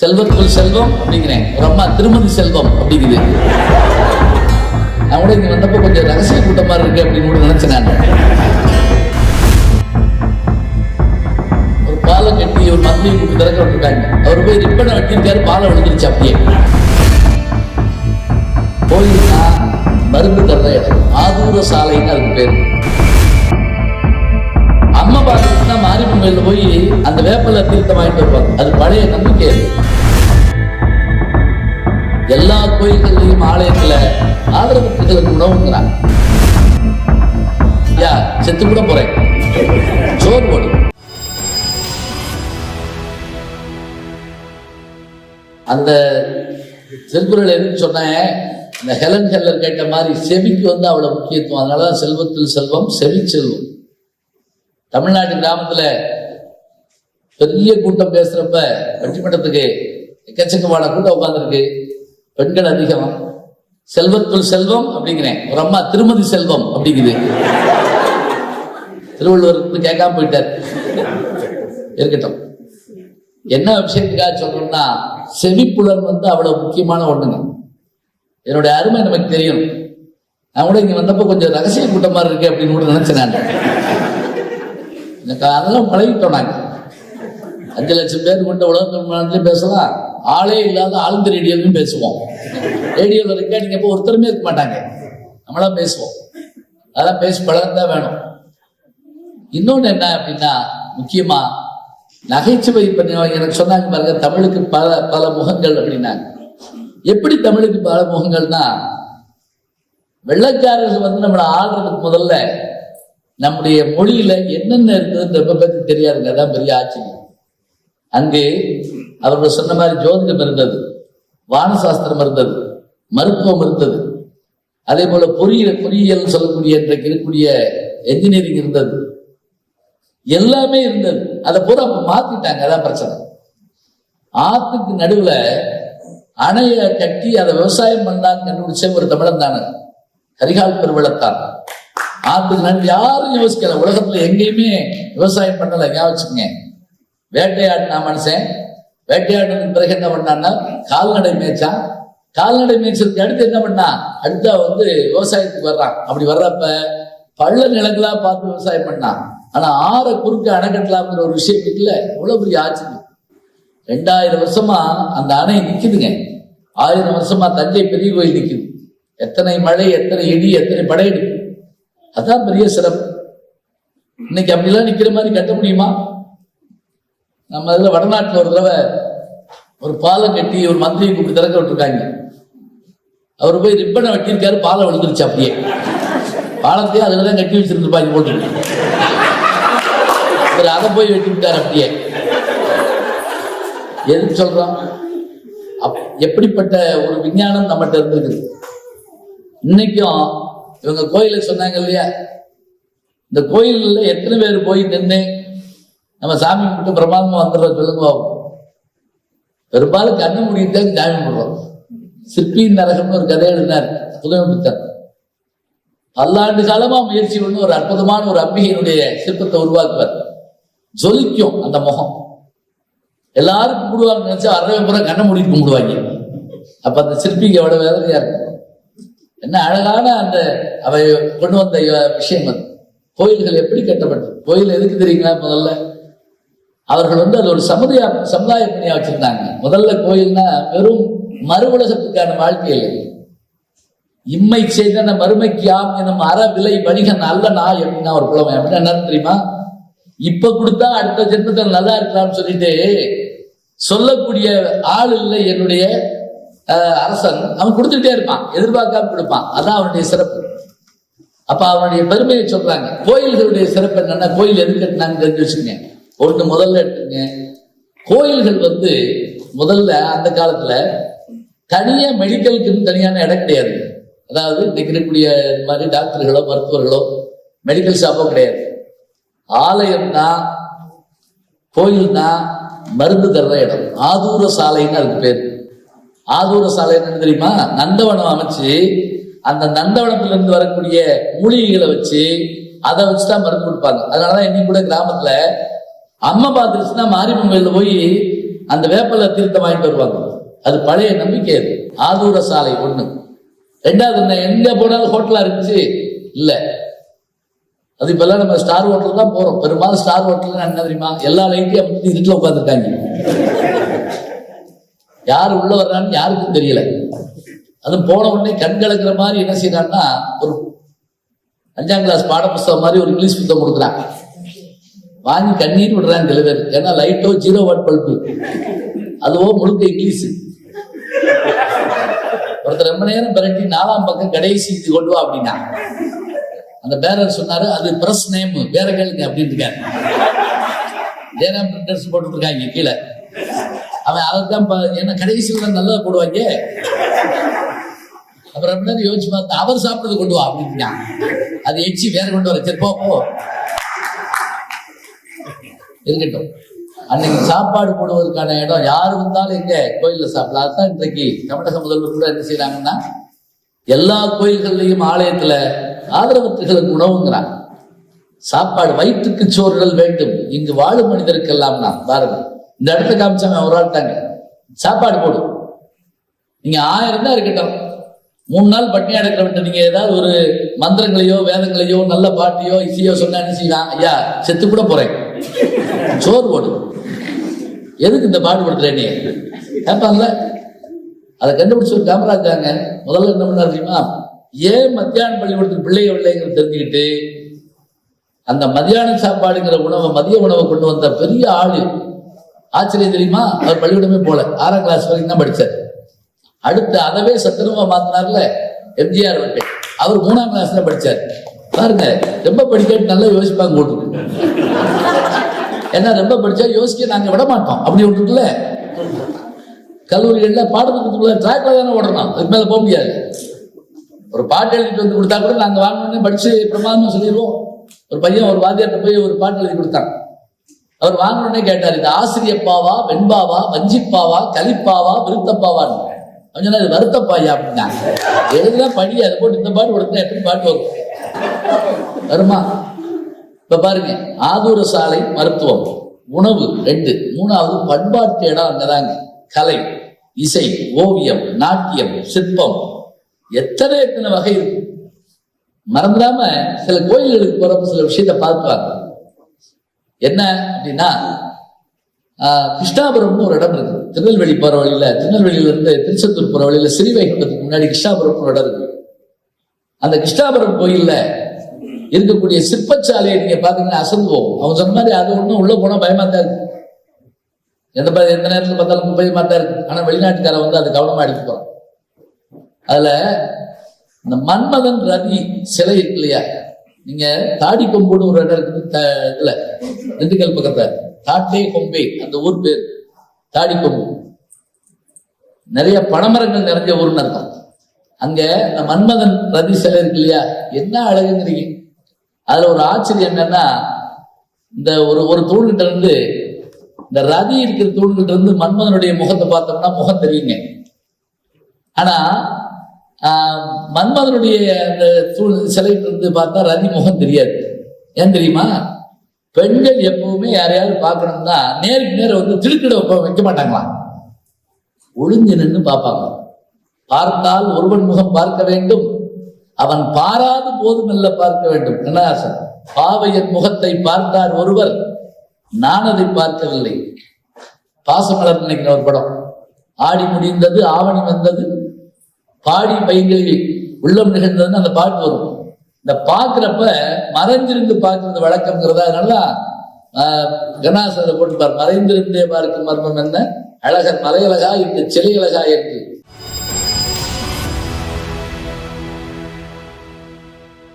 செல்வத்துக்குள் செல்வம் அப்படிங்கிறேன். ஒரு அம்மா திருமதி செல்வம் அப்படிங்குது. நான் கூட இங்க வந்தப்போ கொஞ்சம் ரகசிய கூட்டமா இருக்கு அப்படின்னு கூட நினைச்சேன் நான். ஒரு பாலை கட்டி ஒரு மந்திரியை கூட்டு திறக்க விட்டுருக்காங்க அவர் போய் ரிப்பனை வெட்டியிருக்காரு பாலை விழுந்துருச்சு அப்படியே. கோயில்னா மருந்து தர்ற இடம் ஆதூர சாலைன்னு அதுக்கு பேர். அம்மா பார்த்துட்டுனா மாரியம்மன் கோயில்ல போய் அந்த வேப்பல தீர்த்தம் வாங்கிட்டு வருவாங்க. அது பழைய நம்பிக்கை எல்லா கோயில்கள்லையும் ஆலயத்துல ஆதரவற்றர்களுக்கு உணவுங்கிறாங்க யா செத்து கூட போறேன். சோர் போடு. அந்த திருக்குறள் என்ன சொன்னேன். இந்த ஹெலன் ஹெல்லர் கேட்ட மாதிரி செவிக்கு வந்து அவ்வளவு முக்கியத்துவம். அதனாலதான் செல்வத்தில் செல்வம் செவி செல்வம். தமிழ்நாட்டு கிராமத்துல பெரிய கூட்டம் பேசுறப்ப பட்டிமன்றத்துக்கு எக்கச்சக்கமான கூட்டம் உட்காந்துருக்கு பெண்கள் அதிகம். செல்வத்துள் செல்வம் அப்படிங்கிறேன். ஒரு அம்மா திருமதி செல்வம் அப்படிங்குது. திருவள்ளுவர் கேட்காம போயிட்டார். இருக்கட்டும். என்ன விஷயத்துக்காக சொல்லணும்னா செவிப்புலன் வந்து அவ்வளவு முக்கியமான ஒண்ணுங்க. என்னுடைய அருமை நமக்கு தெரியும். நான் கூட இங்க வந்தப்போ கொஞ்சம் ரகசிய மாதிரி இருக்கு அப்படின்னு கூட நினைச்சேன் நான். எனக்கு அதெல்லாம் பழகிட்டோம் நாங்க. அஞ்சு லட்சம் பேர் கொண்ட உலகத்தில் பேசலாம். ஆளே இல்லாத ஆழ்ந்த ரேடியோலையும் பேசுவோம். ரேடியோவில் ரெக்கார்டிங் அப்போ ஒருத்தருமே இருக்க மாட்டாங்க. நம்மளா பேசுவோம். அதெல்லாம் பேசி பழகத்தான் வேணும். இன்னொன்று என்ன அப்படின்னா முக்கியமா நகைச்சுவை பண்ணி எனக்கு சொன்னாங்க பாருங்க தமிழுக்கு பல பல முகங்கள் அப்படின்னாங்க. எப்படி தமிழுக்கு பல முகங்கள்னா வெள்ளக்காரர்கள் வந்து நம்மளை ஆடுறதுக்கு முதல்ல நம்முடைய மொழியில என்னென்ன இருக்குதுன்னு ரொம்ப பேருக்கு தெரியாதுங்க. அதான் பெரிய ஆச்சரியம். அங்கு அவர்கள் சொன்ன மாதிரி ஜோதிடம் இருந்தது வானசாஸ்திரம் இருந்தது மருத்துவம் இருந்தது. அதே போல பொறியியல் பொறியியல் சொல்லக்கூடிய இன்றைக்கு இருக்கக்கூடிய என்ஜினியரிங் இருந்தது. எல்லாமே இருந்தது. அதை பூரா மாத்திட்டாங்க அதான் பிரச்சனை. ஆத்துக்கு நடுவுல அணைய கட்டி அதை விவசாயம் பண்ணான்னு கண்டுபிடிச்ச ஒரு தமிழன் தானே. கரிகால் பெருவளத்தான். ஆத்துக்கு நடுவு யாரும் யோசிக்கல. உலகத்துல எங்கேயுமே விவசாயம் பண்ணல ஞாபகம் வேட்டையாடினா மனுஷன் வேட்டையாடினதுக்கு பிறகு என்ன பண்ணான்னா கால்நடை மேய்ச்சான் கால்நடை மேய்ச்சலுக்கு அடுத்து என்ன பண்ணா அடுத்தா வந்து விவசாயத்துக்கு வர்றான். அப்படி வர்றப்ப பள்ள நிலங்களா பார்த்து விவசாயம் பண்ணான் ஆனா ஆற குறுக்க அணைக்கட்டலாம்ங்கிற ஒரு விஷயம் இருக்குல்ல எவ்வளவு பெரிய ஆச்சரியம். ரெண்டாயிரம் வருஷமா அந்த அணை நிக்குதுங்க. ஆயிரம் வருஷமா தஞ்சை பெரிய கோயில் நிக்குது. எத்தனை மழை எத்தனை இடி எத்தனை படையெடுப்பு. அதான் பெரிய சிறப்பு. இன்னைக்கு அப்படிலாம் நிக்கிற மாதிரி கட்ட முடியுமா? நம்ம இதில் வடநாட்டில் ஒரு தடவை ஒரு பாலம் கட்டி ஒரு மந்திரியை கூப்பிட்டு திறக்க விட்டுருக்காங்க. அவர் போய் ரிப்பனை வெட்டியிருக்காரு பாலம் விழுந்துருச்சு அப்படியே. பாலத்தையே அதில் தான் கட்டி வச்சிருந்துருப்பாங்க போட்டு இவர் அதை போய் வெட்டிவிட்டார் அப்படியே. எதுக்கு சொல்கிறோம் அப்- எப்படிப்பட்ட ஒரு விஞ்ஞானம் நம்மகிட்ட இருந்திருக்குது இன்னைக்கும் இவங்க கோயிலை சொன்னாங்க இல்லையா? இந்த கோயிலில் எத்தனை பேர் போய் நின்று நம்ம சாமி கும்பிட்டு பிரமாதமா வந்துடுறோம் சொல்லுங்க பாபு. பெரும்பாலும் கண்ணு முடித்தான் சாமி கும்பிடுறோம். சிற்பியின் நரகம்னு ஒரு கதை எழுதினார் புதுமை பல்லாண்டு காலமா முயற்சி பண்ணி ஒரு அற்புதமான ஒரு அம்பிகையினுடைய சிற்பத்தை உருவாக்குவார். ஜொலிக்கும் அந்த முகம். எல்லாரும் கும்பிடுவாங்க நினைச்சா அறவே பூரா கண்ணை மூடிட்டு கும்பிடுவாங்க. அப்ப அந்த சிற்பிக்கு எவ்வளவு வேதனையா இருக்கும். என்ன அழகான அந்த அவை கொண்டு வந்த விஷயங்கள். விஷயம் அது கோயில்கள் எப்படி கட்டப்பட்டது? கோயில் எதுக்கு தெரியுங்களா முதல்ல? அவர்கள் வந்து அது ஒரு சமுதாய சமுதாய பணியா வச்சிருந்தாங்க. முதல்ல கோயில்னா வெறும் மறு உலகத்துக்கான வாழ்க்கை இல்லை இம்மை செய்தன மறுமைக்கு ஆம் எனும் அற விலை வணிகன் அல்ல நான் எப்படின்னா ஒரு புலமை அப்படின்னா என்ன தெரியுமா? இப்ப கொடுத்தா அடுத்த ஜென்மத்தில் நல்லா இருக்கலாம்னு சொல்லிட்டு சொல்லக்கூடிய ஆள் இல்லை என்னுடைய அரசன். அவன் கொடுத்துட்டே இருப்பான். எதிர்பார்க்காம கொடுப்பான். அதான் அவனுடைய சிறப்பு. அப்ப அவனுடைய பெருமையை சொல்றாங்க. கோயில்களுடைய சிறப்பு என்னன்னா கோயில் எதுக்கு கட்டினாங்க தெரிஞ்சு வச்சுக்கோங்க. ஒன்று முதல்ல எடுத்துங்க. கோயில்கள் வந்து முதல்ல அந்த காலத்துல தனியா மெடிக்கலுக்குன்னு தனியான இடம் கிடையாது. அதாவது இன்னைக்கு இருக்கக்கூடிய மாதிரி டாக்டர்களோ மருத்துவர்களோ மெடிக்கல் ஷாப்போ கிடையாது. ஆலயம்னா கோயில்னா மருந்து தர்ற இடம். ஆதூர சாலைன்னு அதுக்கு பேர். ஆதூர சாலை என்ன தெரியுமா? நந்தவனம் அமைச்சு அந்த நந்தவனத்திலிருந்து வரக்கூடிய மூலிகைகளை வச்சு அதை வச்சுதான் மருந்து கொடுப்பாங்க. அதனாலதான் இன்னைக்கு கூட கிராமத்துல அம்மா பார்த்துருச்சுன்னா மாரியம்மன் கோயில்ல போய் அந்த வேப்பல தீர்த்தம் வாங்கிட்டு வருவாங்க. அது பழைய நம்பிக்கை அது. ஆதூர சாலை ஒண்ணு. ரெண்டாவது என்ன? எங்க போனாலும் ஹோட்டலா இருந்துச்சு. இல்ல. அது இப்பெல்லாம் நம்ம ஸ்டார் ஹோட்டல் தான் போறோம். பெரும்பாலும் ஸ்டார் ஹோட்டல் என்ன தெரியுமா? எல்லா லைட்டையும் அப்படி இருட்டில் உட்காந்துருக்காங்க யார் உள்ள வர்றான்னு யாருக்கும் தெரியல. அது போன உடனே கண்கலக்கிற மாதிரி என்ன செய்யறான்னா ஒரு அஞ்சாம் கிளாஸ் பாட புஸ்தகம் மாதிரி ஒரு இங்கிலீஷ் புத்தகம் கொடுக்குறான் வாங்கி கண்ணீர் விடுறாங்க சில பேர். ஏன்னா லைட்டோ ஜீரோ வாட் பல்பு அதுவோ முழுக்க இங்கிலீஷ். ஒருத்தர் ரொம்ப நேரம் பிரட்டி நாலாம் பக்கம் கடைசி இது கொண்டு வா அப்படின்னா. அந்த பேரர் சொன்னாரு அது பிரஸ் நேம் பேர கேளுங்க அப்படின்னு இருக்காரு. ஜெயராம் பிரிண்டர்ஸ் போட்டுருக்காங்க கீழே. அவன் அதைத்தான் ப- ஏன்னா கடைசியில் நல்லதா போடுவாங்க. அப்புறம் ரொம்ப நேரம் யோசிச்சு பார்த்தா அவர் சாப்பிட்டது கொண்டு வா அப்படின்னா அது எச்சி வேற கொண்டு வர. சரி போ. இருக்கட்டும் அன்னைக்கு சாப்பாடு போடுவதற்கான இடம் யார் வந்தாலும் எங்க கோயில்ல சாப்பிடலாம். அதுதான் இன்றைக்கு தமிழக முதல்வர் கூட என்ன செய்யறாங்கன்னா எல்லா கோயில்கள்லையும் ஆலயத்துல ஆதரவற்றுகளுக்கு உணவுங்கிறாங்க. சாப்பாடு வயிற்றுக்கு சோறுகள் வேண்டும். இங்கு வாழும் மனிதருக்கெல்லாம்னா பாருங்க. இந்த இடத்த காமிச்சாங்க ஒரு ஆள்ட்டாங்க. சாப்பாடு போடும் நீங்க ஆயிரம் தான் இருக்கட்டும். மூணு நாள் பட்டினி அடக்க விட்டு நீங்க ஏதாவது ஒரு மந்திரங்களையோ வேதங்களையோ நல்ல பாட்டையோ இசையோ சொன்னா என்ன செய்யலாம் ஐயா செத்து கூட போறேன். சோறு போடு. எதுக்கு இந்த பாடுபடுத்துற நீ? கேட்பாங்கல்ல? அதை கண்டுபிடிச்ச ஒரு காமராஜாங்க முதல்ல என்ன பண்ணார் தெரியுமா? ஏன் மத்தியான பள்ளிக்கூடத்துக்கு பிள்ளைங்க பிள்ளைங்கிறது தெரிஞ்சுக்கிட்டு அந்த மதியான சாப்பாடுங்கிற உணவை மதிய உணவை கொண்டு வந்த பெரிய ஆளு ஆச்சரியம் தெரியுமா? அவர் பள்ளிக்கூடமே போல. ஆறாம் கிளாஸ் வரைக்கும் தான் படிச்சார். அடுத்து அதவே சத்திரமா மாத்தினார்ல எம்ஜிஆர் அவர்கள். அவர் மூணாம் கிளாஸ்ல படிச்சார். பாருங்க ரொம்ப படிக்கட்டு நல்லா யோசிப்பாங்க ஓட்டுக்கு ஏன்னா ரொம்ப படிச்சா யோசிக்க நாங்க விட மாட்டோம். அப்படி ஒன்றுக்குல கல்லூரிகள்ல பாடத்திட்டத்துக்குள்ள ட்ராக்ல தானே ஓடணும். அதுக்கு மேல போக முடியாது. ஒரு பாட்டு எழுதிட்டு வந்து கொடுத்தா கூட நாங்க வாங்கணும்னு படிச்சு பிரமாதமா சொல்லிடுவோம். ஒரு பையன் ஒரு வாத்தியார்ட்ட போய் ஒரு பாட்டு எழுதி கொடுத்தான். அவர் வாங்கணும்னே கேட்டார் இது ஆசிரியப்பாவா வெண்பாவா வஞ்சிப்பாவா கலிப்பாவா விருத்தப்பாவான்னு? அவன் சொன்னா இது வருத்தப்பாயா அப்படின்னா எழுதுனா படி அதை போட்டு இந்த பாட்டு கொடுத்தா எப்படி பாட்டு வரும் வருமா? இப்ப பாருங்க ஆதூர சாலை மருத்துவம். உணவு ரெண்டு. மூணாவது பண்பாட்டு இடம் அங்கதாங்க. கலை இசை ஓவியம் நாட்டியம் சிற்பம். எத்தனை எத்தனை வகை இருக்கு? மறந்துடாம சில கோயில்களுக்கு போறப்ப சில விஷயத்த பார்த்துவாங்க என்ன அப்படின்னா கிருஷ்ணாபுரம்னு ஒரு இடம் இருக்கு. திருநெல்வேலி போற வழியில திருநெல்வேலியில இருந்து திருச்செந்தூர் போற வழியில ஸ்ரீவைகுண்டத்துக்கு முன்னாடி கிருஷ்ணாபுரம் ஒரு இடம் இருக்கு. அந்த கிருஷ்ணாபுரம் கோயில்ல இருக்கக்கூடிய சிற்பச்சாலையை நீங்க பாத்தீங்கன்னா அசந்துவோம் அவன் சொன்ன மாதிரி அது ஒண்ணும் உள்ள போனா பயமா தான் எந்த ப- எந்த நேரத்துல பார்த்தாலும் பயமா தான் இருக்கு. ஆனா வெளிநாட்டுக்காரன் வந்து அது கவனமா அடிக்க போறான் அதுல இந்த மன்மதன் ரதி சிலை இருக்கு இல்லையா? நீங்க தாடி கொம்புன்னு ஒரு இடம் இருக்குது த- இதுல திண்டுக்கல் பக்கத்துல. தாட்டே கொம்பே அந்த ஊர் பேர். தாடி கொம்பு. நிறைய பனைமரங்கள் நிறைஞ்ச ஊர்னு அர்த்தம். அங்க இந்த மன்மதன் ரதி சிலை இருக்கு இல்லையா? என்ன அழகுங்கிறீங்க. அதுல ஒரு ஆச்சரியம் என்னன்னா இந்த ஒரு ஒரு தூண்கிட்ட இருந்து இந்த ரதி இருக்கிற தூண்கிட்ட இருந்து மன்மதனுடைய முகத்தை பார்த்தோம்னா முகம் தெரியுங்க. ஆனா மன்மதனுடைய அந்த தூண் சிலைகிட்ட இருந்து பார்த்தா ரதி முகம் தெரியாது. ஏன் தெரியுமா? பெண்கள் எப்பவுமே யாரையாவது பார்க்கணும்னா நேருக்கு நேர வந்து திருக்கிட வைக்க மாட்டாங்களாம் ஒளிஞ்சு நின்று பார்ப்பாங்க. பார்த்தால் ஒருவன் முகம் பார்க்க வேண்டும் அவன் பாராது போதுமெல்ல பார்க்க வேண்டும். கண்ணதாசன் பாவையின் முகத்தை பார்த்தார் ஒருவர். நான் அதை பார்க்கவில்லை. பாசமலர் நினைக்கிற ஒரு படம். ஆடி முடிந்தது ஆவணி வந்தது. பாடி பைங்களில் உள்ளம் நிகழ்ந்ததுன்னு அந்த பாட்டு வரும். இந்த பார்க்குறப்ப மறைஞ்சிருந்து பார்க்கறது வழக்கம்ங்கிறதா? நல்லா ஆஹ், போட்டுப்பார் மறைந்திருந்தே பார்க்கும் மர்மம் என்ன? அழகர் மலையழகா இந்த சிலை அழகா என்று.